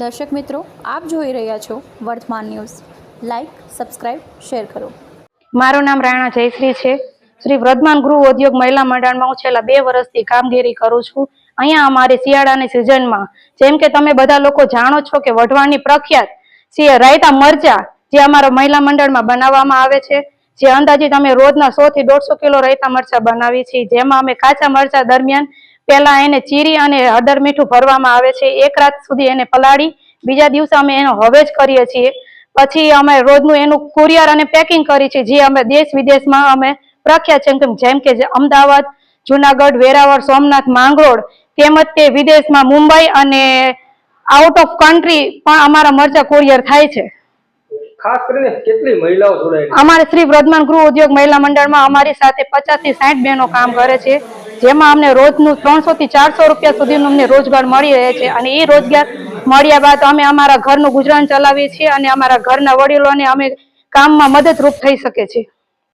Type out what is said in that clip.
દર્શક મિત્રો, આપ જોઈ રહ્યા છો વર્તમાન ન્યૂઝ. લાઈક સબસ્ક્રાઇબ શેર કરો. મારું નામ રાણા જયશ્રી છે. શ્રી વર્ધમાન ગૃહ ઉદ્યોગ મહિલા મંડળમાં હું છેલ્લા બે વર્ષથી કામગીરી કરું છું. અહીંયા અમારી શિયાળાની સિઝનમાં, જેમ કે તમે બધા લોકો જાણો છો કે વઢવાણની પ્રખ્યાત છે રાયતા મરચા, જે અમારા મહિલા મંડળમાં બનાવવામાં આવે છે, જે અંદાજે અમે રોજના સો થી દોઢસો કિલો રાયતા મરચા બનાવીએ છીએ. જેમાં અમે કાચા મરચા દરમિયાન પહેલા એને ચીરી અને હળદર મીઠું ભરવામાં આવે છે. એક રાત સુધી એને પલાળી બીજા દિવસે અમે એનો હવે જ કરીએ છીએ. પછી અમે રોજનું એનું કુરિયર અને પેકિંગ કરી છે જે અમે દેશ વિદેશમાં અમે પ્રખ્યાત છે. જેમ કે અમદાવાદ જુનાગઢ વેરાવળ સોમનાથ માંગરોળ તેમજ તે વિદેશમાં મુંબઈ અને આઉટ ઓફ કન્ટ્રી પણ અમારા મરચા કુરિયર થાય છે. ખાસ કરીને કેટલી મહિલાઓ જોડાયેલી અમારે શ્રી વર્ધમાન ગૃહ ઉદ્યોગ મહિલા મંડળમાં અમારી સાથે પચાસથી સાઠ બહેનો કામ કરે છે. જેમાં અમને રોજનું ત્રણસો થી ચારસો રૂપિયા સુધીનું અમને રોજગાર મળી રહે છે. અને એ રોજગાર મળ્યા બાદ અમે અમારા ઘરનું ગુજરાન ચલાવીએ છીએ અને અમારા ઘરના વડીલોને અમે કામમાં મદદરૂપ થઈ શકે છે.